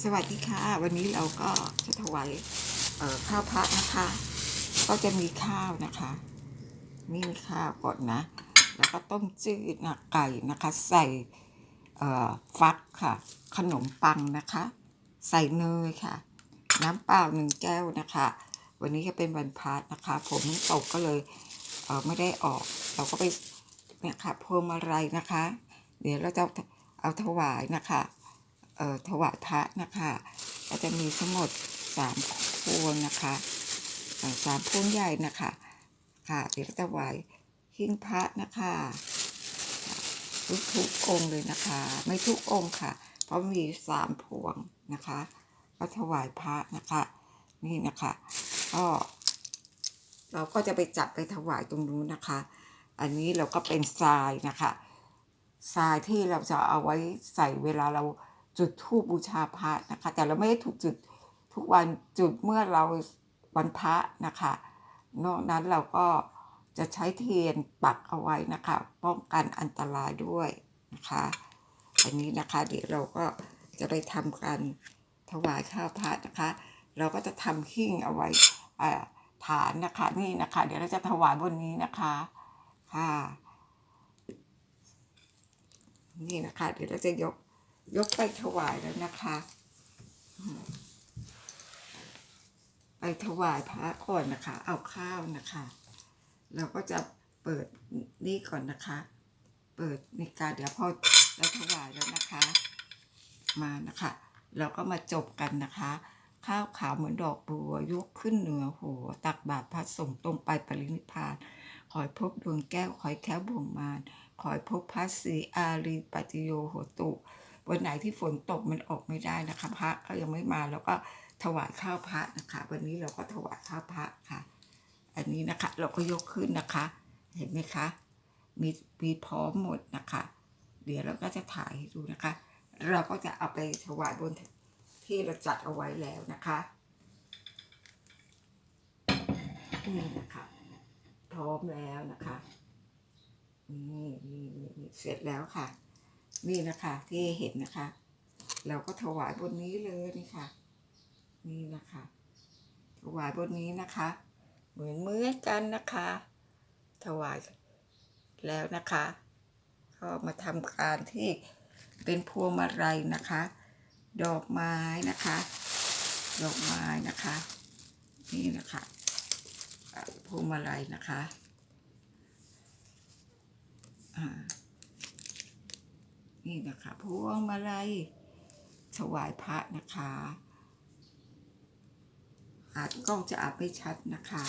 สวัสดีค่ะ วันนี้เราก็จะถวายข้าวพระนะคะ ก็จะมีข้าวนะคะ นี่มีข้าวก่อนนะ แล้วก็ต้มจืดนะไก่นะคะ ใส่ฟักค่ะ ขนมปังนะคะ ใส่เนยค่ะ น้ำเปล่าหนึ่งแก้วนะคะ วันนี้ก็เป็นวันพระนะคะ ผมตกก็เลยเไม่ได้ออก เราก็ไปเนี่ยค่ะพวงมาลัยนะคะ เดี๋ยวเราจะเอาถวายนะคะ ถวายพระนะคะก็จะมีทั้งหมดสามพวงนะคะสามพวงใหญ่นะคะค่ะเดี๋ยวเราจะถวายหิ้งพระนะคะทุกทุกองเลยนะคะ ไม่ทุกองค่ะ เพราะมีสามพวงนะคะก็ถวายพระนะคะ นี่นะคะก็เราก็จะไปจับไปถวายตรงนู้นนะคะ อันนี้เราก็เป็นทรายนะคะทรายที่เราจะเอาไว้ใส่เวลาเรา จุดธูปบูชาพระนะคะ แต่เราไม่ได้ถูกจุดทุกวันจุดเมื่อเราวันพระนะคะ นอกนั้นเราก็จะใช้เทียนปักเอาไว้นะคะ ป้องกันอันตรายด้วยนะคะ อันนี้นะคะเดี๋ยวเราก็จะไปทำการถวายข้าวพระนะคะ เราก็จะทำหิ้งเอาไว้อ่าฐานนะคะนี่นะคะ เดี๋ยวเราจะถวายบนนี้นะคะค่ะนี่นะคะ เดี๋ยวเราจะยก ยกไปถวายแล้วนะคะ ไปถวายพระก่อนนะคะ เอาข้าวนะคะ เราก็จะเปิดนี่ก่อนนะคะ เปิดในการเดี๋ยวพอเราถวายแล้วนะคะ มานะคะ เราก็มาจบกันนะคะ ข้าวขาวเหมือนดอกบัวยกขึ้นเหนือหัวตักบาตรพระสงฆ์ตรงไปปรินิพพานขอให้พบดวงแก้วขอให้แค้วบ่วงมารขอให้พบพระศรีอารีปัจจโยโหตุ วันไหนที่ฝนตกมันออกไม่ได้นะคะ พระก็ยังไม่มาแล้วก็ถวายข้าวพระนะคะ วันนี้เราก็ถวายข้าวพระค่ะ อันนี้นะคะ เราก็ยกขึ้นนะคะ เห็นไหมคะมีมีพร้อมหมดนะคะ เดี๋ยวเราก็จะถ่ายให้ดูนะคะ เราก็จะเอาไปถวายบนที่เราจัดเอาไว้แล้วนะคะนี่นะคะ พร้อมแล้วนะคะนี่นี่นี่นี่เสร็จแล้วค่ะ นี่นะคะที่เห็นนะคะ เราก็ถวายบนนี้เลยนี่ค่ะ นี่นะคะ ถวายบนนี้นะคะ เหมือนเมือกันนะคะ ถวายแล้วนะคะก็มาทำการที่เป็นพวงมาลัยนะคะ ดอกไม้นะคะ ดอกไม้นะคะ นี่นะคะพวงมาลัยนะคะอ่า นี่นะคะพวงมาลัยถวายพระนะคะอาจกล้องจะอาจไม่ชัดนะคะ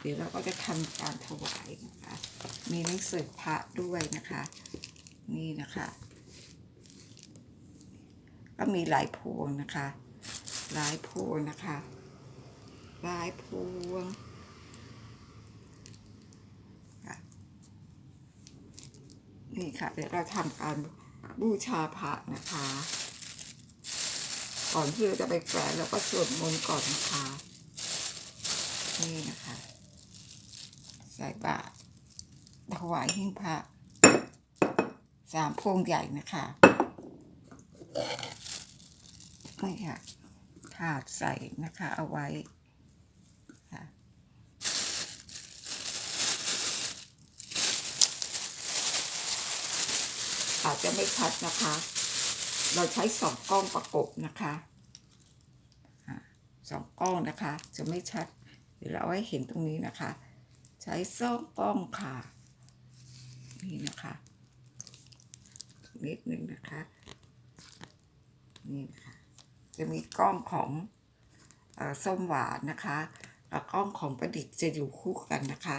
เดี๋ยวเราก็จะทำการถวายนะคะ มีหนังสือพระด้วยนะคะ นี่นะคะ ก็มีหลายพวงนะคะ หลายพวงนะคะ หลายพวง นี่ค่ะ เดี๋ยวเราทำการบูชาพระนะคะ ก่อนที่เราจะไปแฝงเราก็สวดมนต์ก่อนนะคะ นี่นะคะ ใส่บาตรถวายหิ้งพระสามพวงใหญ่นะคะนี่ค่ะถาดใส่นะคะเอาไว้ค่ะ ชัดนะคะ เราใช้สองกล้องประกบนะคะสองกล้องนะคะ จะไม่ชัดเดี๋ยวเราให้เห็นตรงนี้นะคะ ใช้สองกล้องค่ะ นี่นะคะ นิดนึงนะคะ นี่นะคะจะมีกล้องของอส้มหวานนะคะกับกล้องของประดิษฐ์จะอยู่คู่กันนะคะ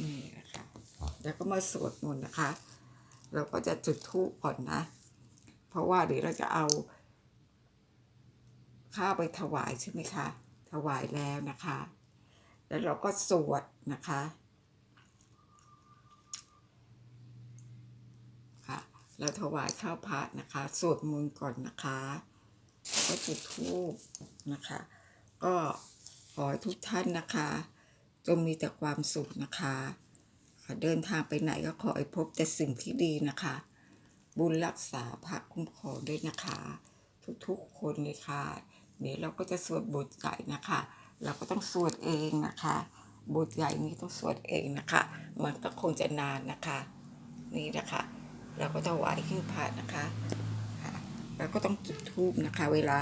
นี่นะคะ แล้วก็มาสวดมนต์นะคะ เราก็จะจุดธูปก่อนนะ เพราะว่าเดี๋ยวเราจะเอา ข้าวไปถวายใช่ไหมคะ ถวายแล้วนะคะ แล้วเราก็สวดนะคะค่ะเราถวายข้าวพระนะคะ สวดมนต์ก่อนนะคะก็จุดธูปนะคะ ก็ขอให้ทุกท่านนะคะ จงมีแต่ความสุขนะคะ เดินทางไปไหนก็ขอให้พบแต่สิ่งที่ดีนะคะ บุญรักษาพระคุ้มครองด้วยนะคะ ทุกๆคนเลยค่ะ เดี๋ยวเราก็จะสวดบทใหญ่นะคะ เราก็ต้องสวดเองนะคะ บทใหญ่นี้ต้องสวดเองนะคะ มันก็คงจะนานนะคะ นี่นะคะ เราก็ถวายขึ้นพระนะคะแล้วก็ต้องจุดธูปนะคะ เวลา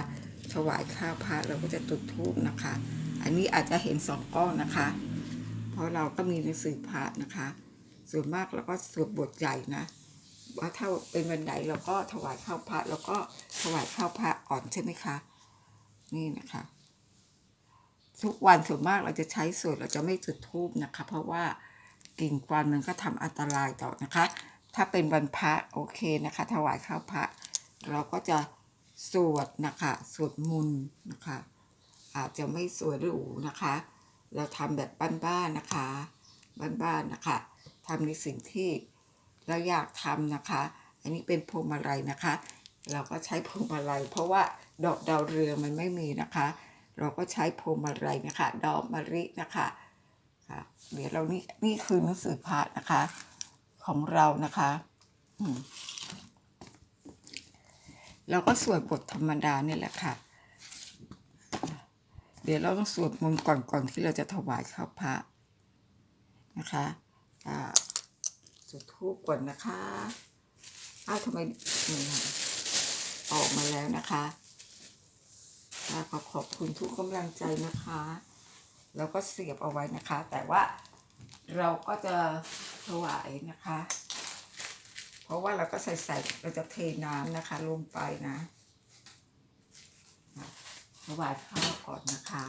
ถวายข้าวพระเราก็จะจุดธูปนะคะ อันนี้อาจจะเห็นสองก้อนนะคะ เพราะเราก็มีหนังสือพระนะคะ ส่วนมากเราก็สวดบทใหญ่นะ ว่าถ้าเป็นวันไหนเราก็ถวายข้าวพระแล้วก็ถวายข้าวพระอ่อนใช่ไหมคะ นี่นะคะ ทุกวันส่วนมากเราจะใช้สวดเราจะไม่จุดธูปนะคะ เพราะว่ากลิ่นควันมันก็ทำอันตรายต่อนะคะ ถ้าเป็นวันพระโอเคนะคะ ถวายข้าวพระ เราก็จะสวดนะคะ สวดมนต์นะคะ อาจจะไม่สวยหรูนะคะ เราทำแบบบ้านๆนะคะ บ้านๆนะคะทำในสิ่งที่เราอยากทำนะคะ อันนี้เป็นพวงมาลัยนะคะ เราก็ใช้พวงมาลัยเพราะว่าดอกดาวเรืองมันไม่มีนะคะ เราก็ใช้พวงมาลัยนะคะ ดอกมะลินะคะค่ะเดี๋ยวเรานี่นี่คือหนังสือพระนะคะ ของเรานะคะเราก็สวดบทธรรมดาเนี่ยแหละค่ะ เดี๋ยวเราต้องสวดมนต์ก่อนก่อนที่เราจะถวายข้าวพระนะคะอ่าจุดทูปก่อนนะคะอ้าวทำไมนี่ค่ะออกมาแล้วนะคะค่ะขอขอบคุณทุกกำลังใจนะคะ แล้วก็เสียบเอาไว้นะคะ แต่ว่าเราก็จะถวายนะคะ เพราะว่าเราก็ใส่ใส่เราจะเทน้ำนะคะลงไปนะ ถวายข้าวก่อนนะคะ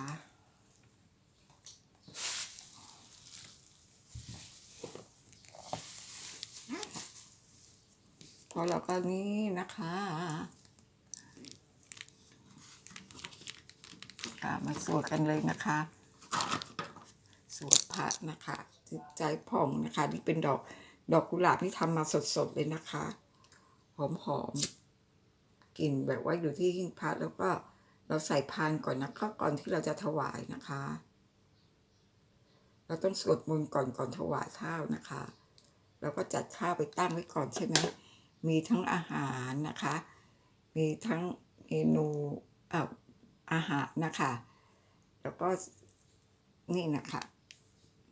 พอเราก็นี่นะคะอ่ามาสวดกันเลยนะคะ สวดพระนะคะจิตใจผ่องนะคะ นี่เป็นดอกดอกกุหลาบที่ทำมาสดๆเลยนะคะ หอมๆกลิ่นแบบว่าอยู่ที่หิ้งพระแล้วก็ เราใส่พานก่อนนะคะก่อนที่เราจะถวายนะคะ เราต้องสวดมนต์ก่อนก่อนถวายข้าวนะคะ เราก็จัดข้าวไปตั้งไว้ก่อนใช่ไหมมีทั้งอาหารนะคะ มีทั้งเมนูอ่ออาหารนะคะ แล้วก็นี่นะคะ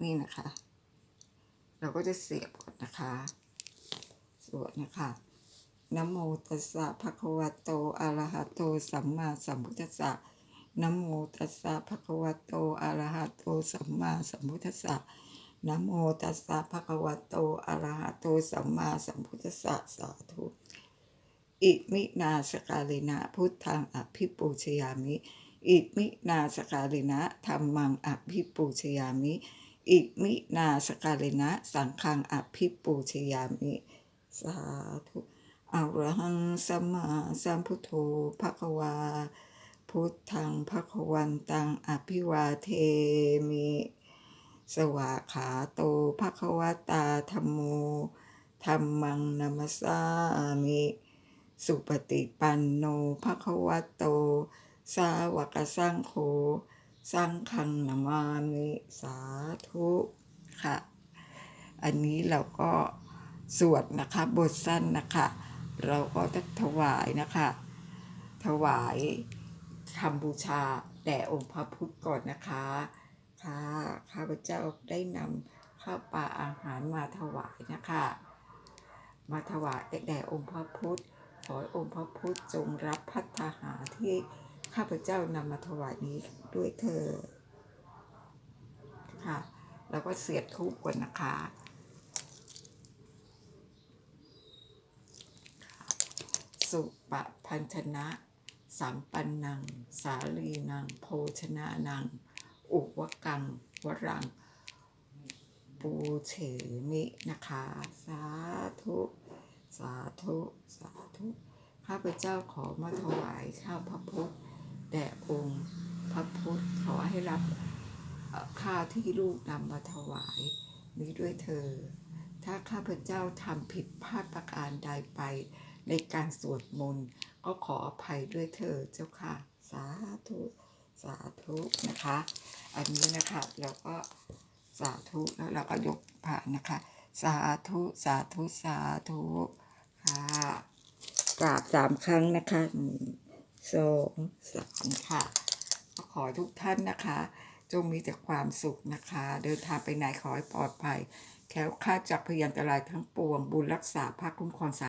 นี่นะคะ เราก็จะเสียบก่อนนะคะ สวดนะคะ นะโมตัสสะภะคะวะโตอะระหะโตสัมมาสัมพุทธัสสะนะโมตัสสะภะคะวะโตอะระหะโตสัมมาสัมพุทธัสสะนะโมตัสสะภะคะวะโตอะระหะโตสัมมาสัมพุทธัสสะสาธุอิมินาสกาลินะพุทธังอภิปูชยามิ อิมินาสกาลินะธรรมังอภิปูชยามิ อิมินาสกาลินะสังฆังอภิปูชยามิ สาธุ อะระหังสัมมาสัมพุทโธภะคะวา พุทธังภะคะวันตังอภิวาเทมิ สวาขาโตภะคะวตาธัมโมธัมมังนัมสสามิ สุปฏิปันโนภะคะวะโต สาวกสังโฆสังฆังนามามิสาธุค่ะ อันนี้เราก็สวดนะคะ บทสั้นนะคะ เราก็จะถวายนะคะ ถวายคำบูชาแด่องค์พระพุทธก่อนนะคะ ค่ะ ข้าพเจ้าได้นำข้าวปลาอาหารมาถวายนะคะ มาถวายแด่องค์พระพุทธ ขอองค์พระพุทธจงรับพัฒหาที่ข้าพเจ้านำมาถวายนี้ด้วยเธอค่ะ แล้วก็เสียบทูปก่อนนะคะ สุปะพันชนะสัมปันนัง สาลีนัง โภชนะนัง อุวกัง วรัง ปูเฉมินะคะ สาธุ สาธุ สาธุ ข้าพเจ้าขอมาถวายข้าวพระพุทธ แด่องค์พระพุทธ ขอให้รับข้าวที่ลูกนำมาถวายนี้ด้วยเธอ ถ้าข้าพเจ้าทำผิดพลาดประการใดไป ในการสวดมนต์ก็ขออภัยด้วยเธอเจ้าค่ะ สาธุสาธุนะคะ อันนี้นะคะเราก็สาธุแล้วเราก็ยกผ่านนะคะ สาธุสาธุสาธุค่ะกราบสามครั้งนะคะหนึ่งสองสามค่ะก็ขอทุกท่านนะคะ จงมีแต่ความสุขนะคะ เดินทางไปไหนขอให้ปลอดภัยแคล้วคลาดจากพยันตรายทั้งปวง บุญรักษาภาคคุ้มครองสา